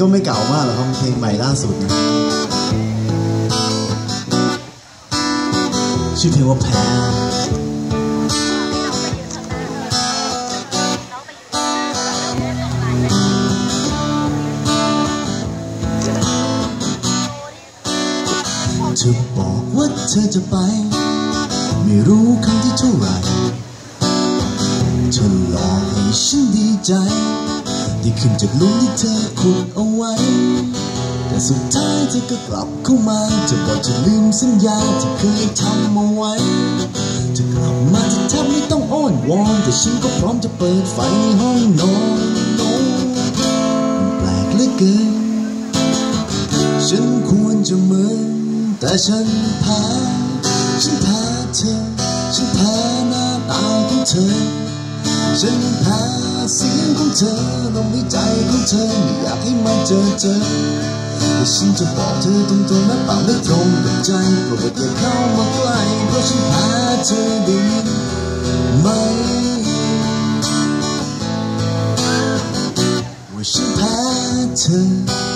ก็ไม่เก่ามากหรอกครับเพลงใหม่ล่าสุดนะชื่อเพลงว่าแพ้เธอบอกว่าเธอจะไป ไม่รู้ครั้งที่เท่าไหร่เธอหลอกให้ฉันดีใจ ที่ขึ้นจากลุมที่เธอขุดเอาไว้ แต่สุดท้ายเธอก็กลับเข้ามาจะบอกจะลืมสัญญาที่เคยทำเอาไว้เธอกลับมาจะแทบไม่ต้องอ้อนวอนแต่ฉันก็พร้อมจะเปิดไฟในห้องนอนมันแปลกเหลือเกิน ฉันควรจะเหมือนแต่ฉันแพ้ฉันแพ้เธอ ฉันแพ้หน้าตาของเธอ ฉันแพ้เสียงของเธอลมหายใจของเธอไม่อยากให้มาเจอเจอแต่ฉันจะบอกเธอตรงๆแม้ปากไม่ตรงกับใจโปรดอย่าเข้ามาใกล้เพราะฉันแพ้เธอได้ไหมว่าฉันแพ้เธอ